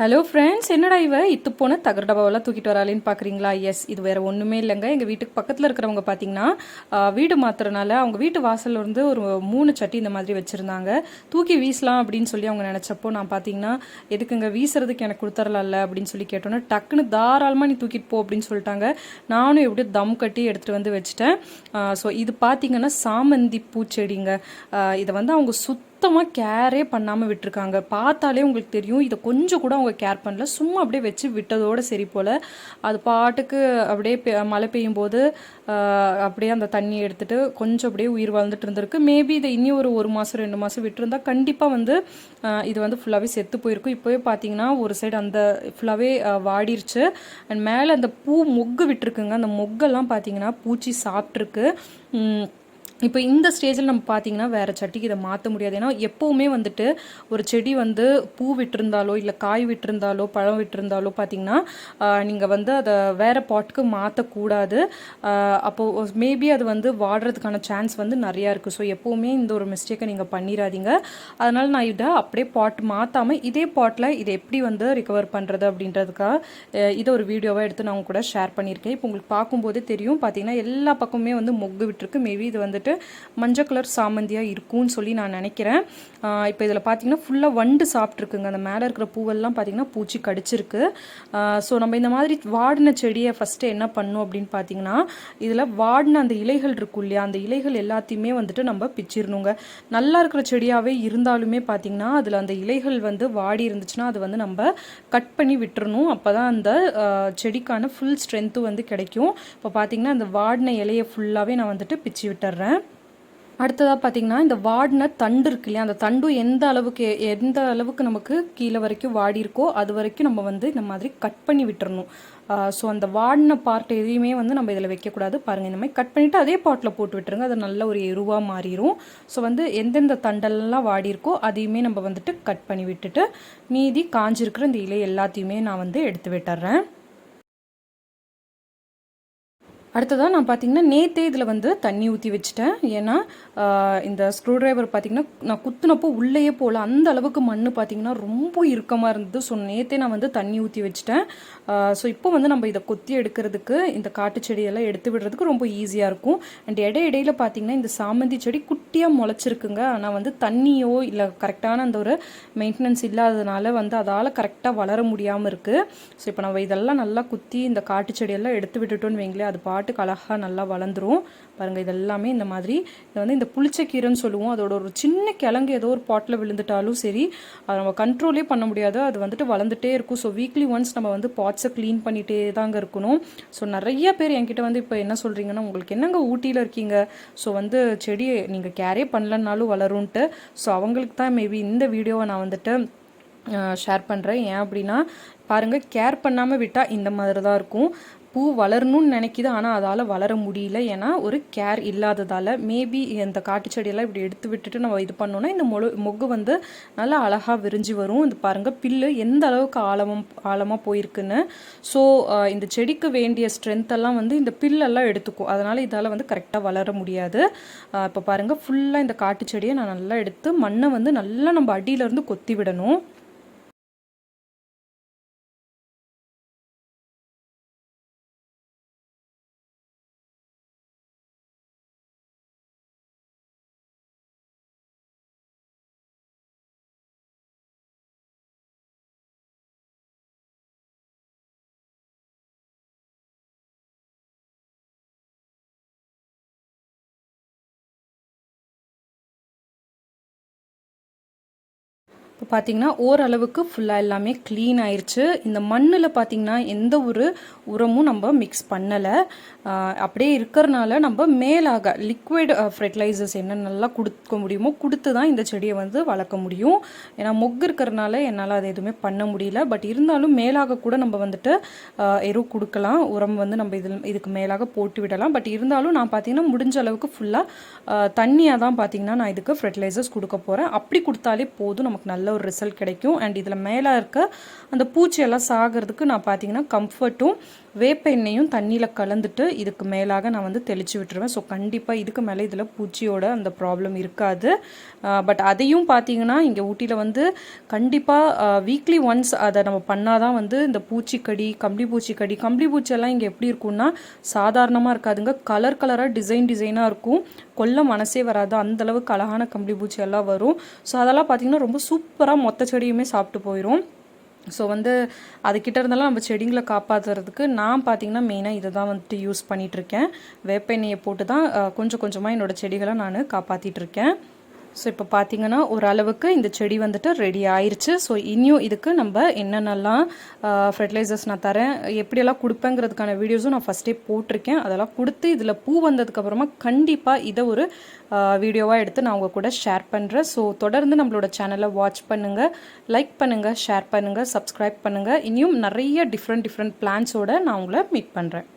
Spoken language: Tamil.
ஹலோ ஃப்ரெண்ட்ஸ் என்னடா இவ? இத்து போன தகர டபாவெல்லாம் தூக்கிட்டு வராளேன்னு பார்க்குறீங்களா எஸ் இது வேறு ஒன்றுமே இல்லைங்க. எங்கள் வீட்டுக்கு பக்கத்தில் இருக்கிறவங்க பார்த்தீங்கன்னா வீடு மாத்துறனால அவங்க வீட்டு வாசலில் இருந்து ஒரு மூணு சட்டி இந்த மாதிரி வச்சுருந்தாங்க. தூக்கி வீசலாம் அப்படின்னு சொல்லி அவங்க நினச்சப்போ நான் பார்த்தீங்கன்னா எதுக்குங்க வீசுறதுக்கு எனக்கு கொடுத்துரலாம்ல அப்படின்னு சொல்லி கேட்டோன்னே டக்குன்னு தாராளமாக நீ தூக்கிட்டு போ அப்படின்னு சொல்லிட்டாங்க. நானும் எப்படியும் தம் கட்டி எடுத்துகிட்டு வந்து வச்சுட்டேன். ஸோ இது பார்த்தீங்கன்னா சாமந்தி பூச்செடிங்க. இதை வந்து அவங்க சுத் சுத்தமாக கேரே பண்ணாமல் விட்டுருக்காங்க. பார்த்தாலே உங்களுக்கு தெரியும். இதை கொஞ்சம் கூட அவங்க கேர் பண்ணல. சும்மா அப்படியே வச்சு விட்டதோட சரி போல். அது பாட்டுக்கு அப்படியே மழை பெய்யும் போது அப்படியே அந்த தண்ணியை எடுத்துகிட்டு கொஞ்சம் அப்படியே உயிர் வாழ்ந்துட்டு இருந்திருக்கு. மேபி இதை இனி ஒரு ஒரு மாதம் ரெண்டு மாதம் விட்டுருந்தா கண்டிப்பாக வந்து இது வந்து ஃபுல்லாகவே செத்து போயிருக்கும். இப்போவே பார்த்தீங்கன்னா ஒரு சைடு அந்த ஃபுல்லாகவே வாடிருச்சு. அண்ட் மேலே அந்த பூ மொக்கு விட்டுருக்குங்க. அந்த மொக்கெல்லாம் பார்த்தீங்கன்னா பூச்சி சாப்பிட்ருக்கு இப்போ இந்த ஸ்டேஜில் நம்ம பார்த்தீங்கன்னா வேறு சட்டிக்கு இதை மாற்ற முடியாது. ஏன்னா எப்போவுமே வந்துட்டு ஒரு செடி வந்து பூ விட்டுருந்தாலோ இல்லை காய் விட்டிருந்தாலோ பழம் விட்டிருந்தாலோ பார்த்தீங்கன்னா நீங்கள் வந்து அதை வேறு பாட்டுக்கு மாற்றக்கூடாது அப்போது மேபி அது வந்து வாடுறதுக்கான சான்ஸ் வந்து நிறையா இருக்குது ஸோ எப்போவுமே இந்த ஒரு மிஸ்டேக்கை நீங்கள் பண்ணிடாதீங்க அதனால் நான் இதை அப்படியே பாட் மாற்றாமல் இதே பாட்டில் இதை எப்படி வந்து ரிகவர் பண்ணுறது அப்படின்றதுக்காக இதை ஒரு வீடியோவாக எடுத்து நான் உங்க கூட ஷேர் பண்ணியிருக்கேன். இப்போ உங்களுக்கு பார்க்கும்போதே தெரியும். பார்த்தீங்கன்னா எல்லா பக்கமுமே வந்து மொக்கு விட்டுருக்கு. மேபி இது வந்துட்டு மஞ்சள் கலர் சாமந்தியாக இருக்கும்னு சொல்லி நான் நினைக்கிறேன். இப்போ இதில் பார்த்தீங்கன்னா ஃபுல்லாக வண்டு சாப்பிட்ருக்குங்க அந்த மேலே இருக்கிற பூவெல்லாம் பார்த்தீங்கன்னா பூச்சி கடிச்சிருக்கு. ஸோ நம்ம இந்த மாதிரி வாடின செடியை ஃபஸ்ட்டு என்ன பண்ணும் அப்படின்னு பார்த்தீங்கன்னா இதில் வாடின அந்த இலைகள் இருக்கும் இல்லையா அந்த இலைகள் எல்லாத்தையுமே வந்துட்டு நம்ம பிச்சிடணுங்க நல்லா இருக்கிற செடியாகவே இருந்தாலுமே பார்த்தீங்கன்னா அதில் அந்த இலைகள் வந்து வாடி இருந்துச்சுன்னா அது வந்து நம்ம கட் பண்ணி விட்டுறணும். அப்போ தான் அந்த செடிக்கான ஃபுல் ஸ்ட்ரென்த்து வந்து கிடைக்கும். இப்போ பார்த்தீங்கன்னா அந்த வாடின இலையை ஃபுல்லாகவே நான் வந்துட்டு பிச்சு விட்டுறேன். அடுத்ததாக பார்த்தீங்கன்னா இந்த வாடின தண்டு இருக்கு இல்லையா? அந்த தண்டு எந்த அளவுக்கு எந்த அளவுக்கு நமக்கு கீழே வரைக்கும் வாடி இருக்கோ அது வரைக்கும் நம்ம வந்து இந்த மாதிரி கட் பண்ணி விட்டுறணும். ஸோ அந்த வாடின பார்ட் எதையுமே வந்து நம்ம இதில் வைக்கக்கூடாது. பாருங்கள் இந்த மாதிரி கட் பண்ணிவிட்டு அதே பாட்டில் போட்டு விட்டுருங்க. அது நல்ல ஒரு எருவாக மாறிடும் ஸோ வந்து எந்தெந்த தண்டெல்லாம் வாடி இருக்கோ அதையுமே நம்ம வந்துட்டு கட் பண்ணி விட்டுட்டு மீதி காஞ்சிருக்கிற இந்த இலை எல்லாத்தையுமே நான் வந்து எடுத்து விட்டுறேன். அடுத்ததாக நான் பார்த்தீங்கன்னா நேற்றே இதில் வந்து தண்ணி ஊற்றி வச்சுட்டேன். ஏன்னா இந்த ஸ்க்ரூ டிரைவர் பார்த்தீங்கன்னா நான் குத்துனப்போ உள்ளேயே போகல அந்த அளவுக்கு மண் பார்த்தீங்கன்னா ரொம்ப இறுக்கமாக இருந்தது. ஸோ நேற்றே நான் வந்து தண்ணி ஊற்றி வச்சுட்டேன். ஸோ இப்போ வந்து நம்ம இதை கொத்தி எடுக்கிறதுக்கு இந்த காட்டு செடியெல்லாம் எடுத்து விடுறதுக்கு ரொம்ப ஈஸியாக இருக்கும். அண்ட் இடை இடையில பார்த்தீங்கன்னா இந்த சாமந்தி செடி குட்டியாக முளைச்சிருக்குங்க. ஆனால் வந்து தண்ணியோ இல்லை கரெக்டான அந்த ஒரு மெயின்டெனன்ஸ் இல்லாததுனால வந்து அதால் கரெக்டாக வளர முடியாமல் இருக்குது ஸோ இப்போ நம்ம இதெல்லாம் நல்லா குத்தி இந்த காட்டு செடியெல்லாம் எடுத்து விட்டுட்டோன்னு வைங்களேன் அது பாட்டுக்கு அழகாக நல்லா வளர்ந்துரும். பாருங்கள் இதெல்லாமே இந்த மாதிரி. இது வந்து இந்த புளிச்சக்கீரைன்னு சொல்லுவோம். அதோட ஒரு சின்ன கிழங்கு ஏதோ ஒரு பாட்டில் விழுந்துட்டாலும் சரி அதை நம்ம கண்ட்ரோலே பண்ண முடியாது. அது வந்துட்டு வளர்ந்துட்டே இருக்கும். ஸோ வீக்லி ஒன்ஸ் நம்ம வந்து பாட்ஸை க்ளீன் பண்ணிகிட்டே தாங்க இருக்கணும். ஸோ நிறைய பேர் என்கிட்ட வந்து இப்போ என்ன சொல்கிறீங்கன்னா உங்களுக்கு என்னங்க ஊட்டியில் இருக்கீங்க? ஸோ வந்து செடி நீங்கள் கேரே பண்ணலன்னாலும் வளரும்ன்ட்டு. ஸோ அவங்களுக்கு தான் மேபி இந்த வீடியோவை நான் வந்துட்டு ஷேர் பண்ணுறேன் ஏன் அப்படின்னா பாருங்கள் கேர் பண்ணாமல் விட்டால் இந்த மாதிரி தான் இருக்கும். பூ வளரணும்னு நினைக்கிது ஆனால் அதால் வளர முடியல. ஏன்னா ஒரு கேர் இல்லாததால் மேபி இந்த காட்டு செடியெல்லாம் இப்படி எடுத்து விட்டுட்டு நம்ம இது பண்ணோன்னா இந்த மொழு மொக்கு வந்து நல்லா அழகாக விரிஞ்சு வரும். இது பாருங்கள் பில்லு எந்த அளவுக்கு ஆழம் ஆழமாக போயிருக்குன்னு ஸோ இந்த செடிக்கு வேண்டிய ஸ்ட்ரென்த்தெல்லாம் வந்து இந்த பில்லெல்லாம் எடுத்துக்கும் அதனால் இதால் வந்து கரெக்டாக வளர முடியாது. இப்போ பாருங்கள் ஃபுல்லாக இந்த காட்டு செடியை நான் நல்லா எடுத்து மண்ணை வந்து நல்லா நம்ம அடியிலேருந்து கொத்தி விடணும். இப்போ பார்த்தீங்கன்னா ஓரளவுக்கு ஃபுல்லாக எல்லாமே க்ளீன் ஆயிடுச்சு இந்த மண்ணில் பார்த்தீங்கன்னா எந்த ஒரு உரமும் நம்ம மிக்ஸ் பண்ணலை. அப்படியே இருக்கிறனால நம்ம மேலாக லிக்விட் ஃபெர்டிலைசர்ஸ் நல்லா கொடுக்க முடியுமோ கொடுத்து தான் இந்த செடியை வந்து வளர்க்க முடியும். ஏன்னா மொக்கு இருக்கிறனால என்னால் அதை எதுவுமே பண்ண முடியல. பட் இருந்தாலும் மேலாக கூட நம்ம வந்துட்டு எரு கொடுக்கலாம். உரம் வந்து நம்ம இதில் இதுக்கு மேலாக போட்டு விடலாம். பட் இருந்தாலும் நான் பார்த்தீங்கன்னா முடிஞ்ச அளவுக்கு ஃபுல்லாக தண்ணியாக தான் பார்த்தீங்கன்னா நான் இதுக்கு ஃபெர்டிலைசர்ஸ் கொடுக்க போகிறேன் அப்படி கொடுத்தாலே போதும். நமக்கு நல்ல ஒரு ரிசல்ட் கிடைக்கும். அண்ட் இதில் மேலே இருக்க அந்த பூச்சியெல்லாம் சாகிறதுக்கு நான் பார்த்தீங்கன்னா கம்ஃபர்ட்டும் வேப்ப எண்ணெயும் தண்ணியில் கலந்துட்டு இதுக்கு மேலாக நான் வந்து தெளித்து விட்டுருவேன். ஸோ கண்டிப்பாக இதுக்கு மேலே இதில் பூச்சியோட அந்த ப்ராப்ளம் இருக்காது. பட் அதையும் பார்த்தீங்கன்னா இங்கே ஊட்டியில் வந்து கண்டிப்பாக வீக்லி ஒன்ஸ் அதை நம்ம பண்ணால் தான் வந்து இந்த பூச்சிக்கடி கம்பளி பூச்சிக்கடி கம்பளி பூச்சியெல்லாம் இங்கே எப்படி இருக்கும்னா சாதாரணமாக இருக்காதுங்க. கலர் கலராக டிசைன் டிசைனாக இருக்கும். கொல்ல மனசே வராது. அந்தளவுக்கு அழகான கம்பளி பூச்சி எல்லாம் வரும். ஸோ அதெல்லாம் பார்த்தீங்கன்னா ரொம்ப சூப்பராக மொத்த செடியுமே சாப்பிட்டு போயிடும் ஸோ வந்து அதுக்கிட்ட இருந்தெல்லாம் நம்ம செடிங்களை காப்பாற்றுறதுக்கு நான் பார்த்தீங்கன்னா மெயினாக இதை தான் வந்துட்டு யூஸ் பண்ணிகிட்ருக்கேன் வேப்ப எண்ணெயை போட்டு தான் கொஞ்சம் கொஞ்சமாக என்னோடய செடிகளை நான் காப்பாற்றிட்டுருக்கேன் ஸோ இப்போ பார்த்தீங்கன்னா ஓரளவுக்கு இந்த செடி வந்துட்டு ரெடி ஆயிடுச்சு ஸோ இனியும் இதுக்கு நம்ம என்னென்னலாம் ஃபெர்டிலைசர்ஸ் நான் தரேன் எப்படியெல்லாம் கொடுப்பேங்கிறதுக்கான வீடியோஸும் நான் ஃபஸ்ட்டே போட்டிருக்கேன். அதெல்லாம் கொடுத்து இதில் பூ வந்ததுக்கப்புறமா கண்டிப்பாக இதை ஒரு வீடியோவாக எடுத்து நான் உங்கள் கூட ஷேர் பண்ணுறேன் ஸோ தொடர்ந்து நம்மளோட சேனலை வாட்ச் பண்ணுங்கள் லைக் பண்ணுங்கள் ஷேர் பண்ணுங்கள் சப்ஸ்கிரைப் பண்ணுங்கள் இனியும் நிறைய டிஃப்ரெண்ட் டிஃப்ரெண்ட் பிளான்ஸோட நான் உங்களை மீட் பண்ணுறேன்